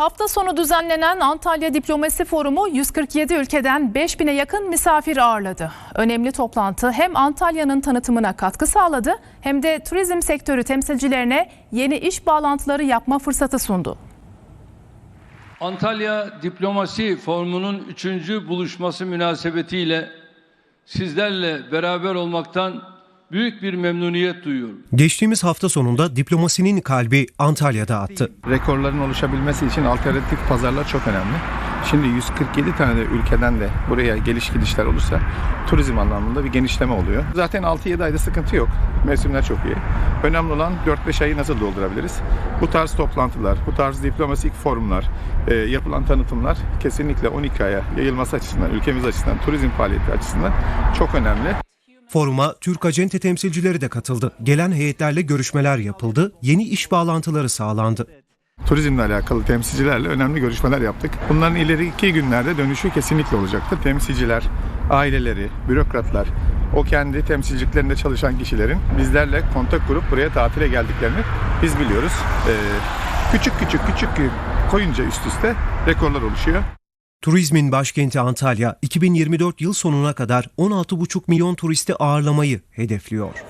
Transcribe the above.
Hafta sonu düzenlenen Antalya Diplomasi Forumu 147 ülkeden 5000'e yakın misafir ağırladı. Önemli toplantı hem Antalya'nın tanıtımına katkı sağladı hem de turizm sektörü temsilcilerine yeni iş bağlantıları yapma fırsatı sundu. Antalya Diplomasi Forumu'nun üçüncü buluşması münasebetiyle sizlerle beraber olmaktan büyük bir memnuniyet duyuyorum. Geçtiğimiz hafta sonunda diplomasinin kalbi Antalya'da attı. rekorların oluşabilmesi için alternatif pazarlar çok önemli. Şimdi 147 tane de ülkeden de buraya geliş gidişler olursa turizm anlamında bir genişleme oluyor. Zaten 6-7 ayda sıkıntı yok. Mevsimler çok iyi. Önemli olan 4-5 ayı nasıl doldurabiliriz? Bu tarz toplantılar, bu tarz diplomatik forumlar, e, yapılan tanıtımlar kesinlikle 12 aya yayılması açısından, ülkemiz açısından, turizm faaliyeti açısından çok önemli. Foruma Türk acente temsilcileri de katıldı. Gelen heyetlerle görüşmeler yapıldı, yeni iş bağlantıları sağlandı. Turizmle alakalı temsilcilerle önemli görüşmeler yaptık. Bunların ileriki günlerde dönüşü kesinlikle olacaktır. Temsilciler, aileleri, bürokratlar, o kendi temsilciliklerinde çalışan kişilerin bizlerle kontak kurup buraya tatile geldiklerini biz biliyoruz. Ee, küçük küçük küçük koyunca üst üste rekorlar oluşuyor. Turizmin başkenti Antalya 2024 yıl sonuna kadar 16,5 milyon turisti ağırlamayı hedefliyor.